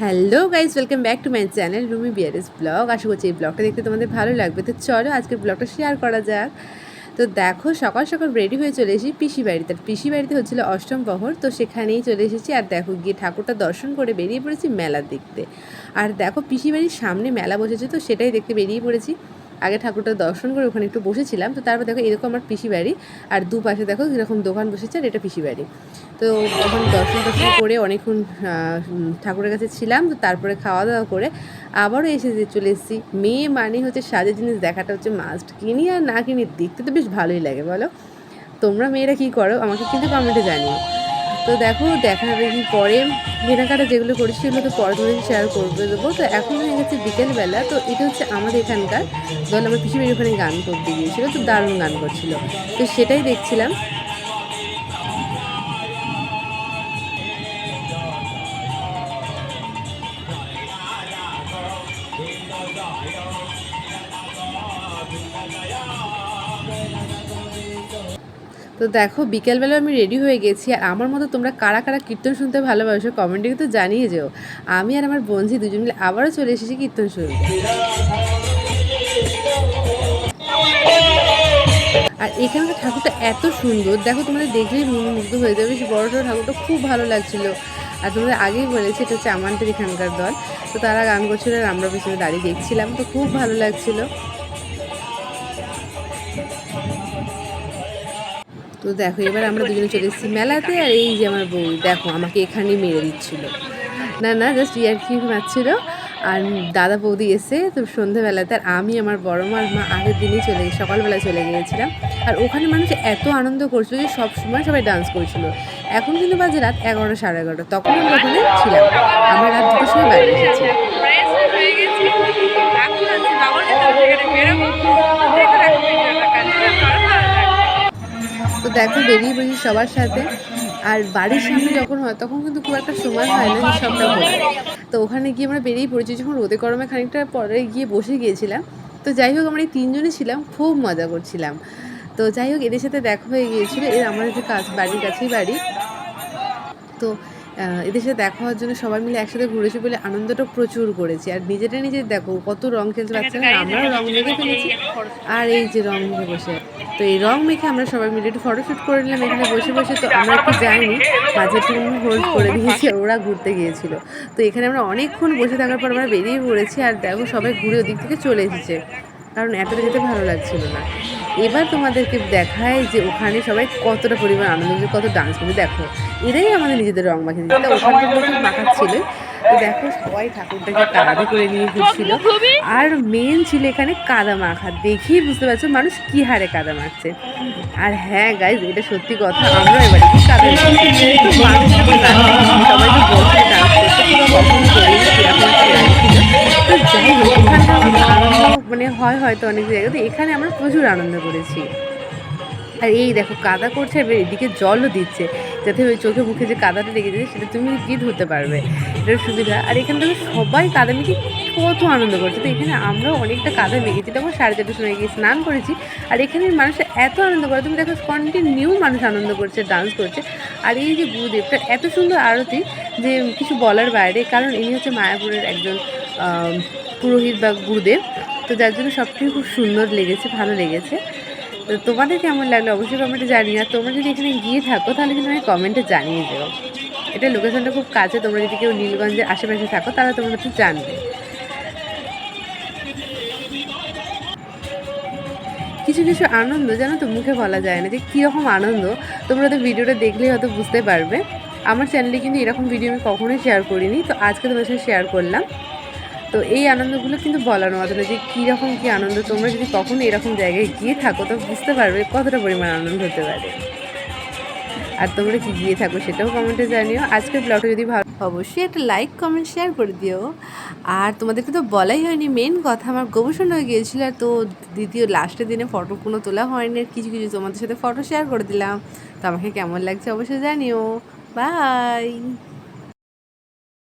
Hello guys welcome back to my channel Rumi বিয়ারেস blog. আশা করছি এই ব্লগটা দেখতে তোমাদের ভালো লাগবে। তো চলো আজকের ব্লগটা শেয়ার করা যাক। তো দেখো, সকাল সকাল রেডি হয়ে চলে এসেছি পিসি বাড়িতে। আর পিসি বাড়িতে হচ্ছিল অষ্টম প্রহর তো সেখানেই চলে এসেছি। আর দেখো, গিয়ে ঠাকুরটা দর্শন করে বেরিয়ে পড়েছি মেলা দেখতে আর দেখো, পিসি বাড়ির সামনে মেলা বসেছে, তো সেটাই দেখতে বেরিয়ে পড়েছি। আগে ঠাকুরটা দর্শন করে ওখানে একটু বসেছিলাম, তো তারপর দেখো এরকম আমার পিসি বাড়ি, আর দুপাশে দেখো এরকম দোকান বসেছে আর এটা পিসি বাড়ি। তো ওখানে দর্শন দর্শন করে অনেকক্ষণ ঠাকুরের কাছে ছিলাম, তো তারপরে খাওয়া দাওয়া করে আবারও এসে যে চলে এসেছি। মেয়ে মানে হচ্ছে সাজের জিনিস দেখাটা হচ্ছে মাস্ট কিনি আর না কিনি দেখতে তো বেশ ভালোই লাগে, বলো? তোমরা মেয়েরা কী করো? আমাকে কিন্তু কমেন্টে জানিও। তো দেখো, দেখা দেখি পরে। কেনাকাটা যেগুলো করেছি সেগুলো তো পরে তোমাদের শেয়ার করবে দেবো। তো এখন হয়ে গেছে বিকেলবেলা, তো এটা হচ্ছে আমাদের এখানকার দল আমার পিসিবাড়ি ওখানে গান করতে গিয়েছিল, তো দারুণ গান করছিল। তো সেটাই দেখছিলাম। তো দেখো বিকেলবেলা আমি রেডি হয়ে গেছি। আর আমার মতো তোমরা কারা কারা কীর্তন শুনতে ভালোবাসো কমেন্টে কিন্তু জানিয়ে যেও। আমি আর আমার বন্ধু দুজন মিলে আবারও চলে এসেছি কীর্তন শুনতে। আর এখানকার ঠাকুরটা এত সুন্দর, দেখো তোমাদের দেখলেই মুগ্ধ হয়ে যাবে বেশ বড় ঠাকুরটা খুব ভালো লাগছিল। আর তোমাদের আগেই বলেছি, এটা হচ্ছে আমাদের এখানকার দল। তো তারা গান করছিল, আর আমরা পেছনে দাঁড়িয়ে দেখছিলাম, তো খুব ভালো লাগছিল। তো দেখো, এবার আমরা দুজনে চলে এসেছি মেলাতে আর এই যে আমার বউ, দেখো, আমাকে এখানেই মেরে দিচ্ছিল। না না জাস্ট ইয়ার কি মারছিল? আর দাদা বৌদি এসে তো সন্ধেবেলাতে আর আমি, আমার বড় মার মা আগের দিনই চলে সকালবেলা চলে গিয়েছিলাম। আর ওখানে মানুষ এত আনন্দ করছিল যে সব সময় সবাই ডান্স করছিল। এখন কিন্তু বাজে রাত এগারোটা সাড়ে এগারোটা, তখন আমরা ওখানে ছিলাম। আমরা রাত দুটোর সময় বাড়ি এসেছি। দেখো বেরিয়ে বসি সবার সাথে। আর বাড়ির সামনে যখন হয়, তখন কিন্তু খুব একটা সময় হয় না সবটা ঘোরার তো ওখানে গিয়ে আমরা বেরিয়ে পড়েছি, যখন রোদে গরমে খানিকটা পরে গিয়ে বসে গিয়েছিলাম। তো যাই হোক, আমরা এই তিনজনে ছিলাম, খুব মজা করছিলাম। তো যাই হোক, এদের সাথে দেখা হয়ে গিয়েছিল, এর আমাদের যে কাজ, বাড়ির কাছেই বাড়ি। তো এদের সাথে দেখা হওয়ার জন্য সবাই মিলে একসাথে ঘুরেছি বলে আনন্দটা প্রচুর করেছি। আর নিজেটা নিজে দেখো কত রং খেলতে বাচ্চারা আমরাও রং মেখে ফেলেছি। আর এই যে রং মেখে বসে তো এই রং মেখে আমরা সবাই মিলে একটু ফটোশ্যুট করে নিলাম এখানে বসে বসে তো আমরা একটু যাইনি মাঝে একটু হোল্ড করে দিয়েছি ওরা ঘুরতে গিয়েছিল। তো এখানে আমরা অনেকক্ষণ বসে থাকার পর আমরা বেরিয়ে পড়েছি আর দেখো সবাই ঘুরে ওদিক থেকে চলে এসেছে। কারণ এতটা যেতে ভালো লাগছিল না। এবার তোমাদেরকে দেখায় যে ওখানে সবাই কতটা পরিমাণ আনন্দ কত ডান্স করছে। দেখো, এরাই আমাদের নিজেদের রং মাখিয়ে দিচ্ছে ওখানকার প্রচুর মাখাচ্ছিল তো দেখো, সবাই ঠাকুরটাকে কাদা করে নিয়ে ঘুরছিল। আর মেন ছিল এখানে কাদা মাখা। দেখেই বুঝতে পারছ মানুষ কি হারে কাদা মাখছে। আর হ্যাঁ গাইজ এটা সত্যি কথা আমরা এবারে কি কাদা সবাই তো ডান্স করতে হয় হয়তো অনেক জায়গাতে এখানে আমরা প্রচুর আনন্দ করেছি। আর এই দেখো, কাদা করছে এবার এদিকে জলও দিচ্ছে, যাতে ওই চোখে মুখে যে কাদাটা লেগে যায় সেটা তুমি কি ধরতে পারবে। এটার সুবিধা। আর এখান থেকে সবাই কাদা মেখে কত আনন্দ করছে। তো এখানে আমরাও অনেকটা কাদা মেখেছি। তখন সাড়ে চারটের সময় গিয়ে স্নান করেছি। আর এখানের মানুষ এত আনন্দ করে। তুমি দেখো কন্টিনিউ মানুষ আনন্দ করছে ডান্স করছে। আর এই যে গুরুদেবটা, এত সুন্দর আরতি যে কিছু বলার বাইরে। কারণ ইনি হচ্ছে মায়াপুরের একজন পুরোহিত বা গুরুদেব। তো যার জন্য সবটাই খুব সুন্দর লেগেছে, ভালো লেগেছে। তো তোমাদের কেমন লাগল অবশ্যই কমেন্টে জানিয়ে আর তোমরা যদি এখানে গিয়ে থাকো তাহলে কিন্তু আমি কমেন্টে জানিয়ে দেবো। এটা লোকেশনটা খুব কাছে, তোমরা যদি কেউ নীলগঞ্জের আশেপাশে থাকো তাহলে তোমরা তো জানবে। কিছু কিছু আনন্দ জানো তো মুখে বলা যায় না যে কীরকম আনন্দ, তোমরা তো ভিডিওটা দেখলেই হয়তো বুঝতে পারবে। আমার চ্যানেলে কিন্তু এরকম ভিডিও আমি কখনোই শেয়ার করিনি, তো আজকে তোমার সাথে শেয়ার করলাম। তো এই আনন্দগুলো কিন্তু বলার মতো না যে কীরকম কী আনন্দ, তোমরা যদি কখনো এরকম জায়গায় গিয়ে থাকো, তো বুঝতে পারবে কতটা পরিমাণ আনন্দ হতে পারে। আর তোমরা কি গিয়ে থাকো সেটাও কমেন্টে জানিও। আজকের ব্লগটা যদি ভালো অবশ্যই একটা লাইক কমেন্ট শেয়ার করে দিও। আর তোমাদেরকে তো বলাই হয়নি মেন কথা আমার গবেষণা হয়ে গিয়েছিল, আর তো দ্বিতীয় লাস্টের দিনে ফটো কোনো তোলা হয়নি, আর কিছু কিছু তোমাদের সাথে ফটো শেয়ার করে দিলাম। তো আমাকে কেমন লাগছে অবশ্যই জানিও। বাই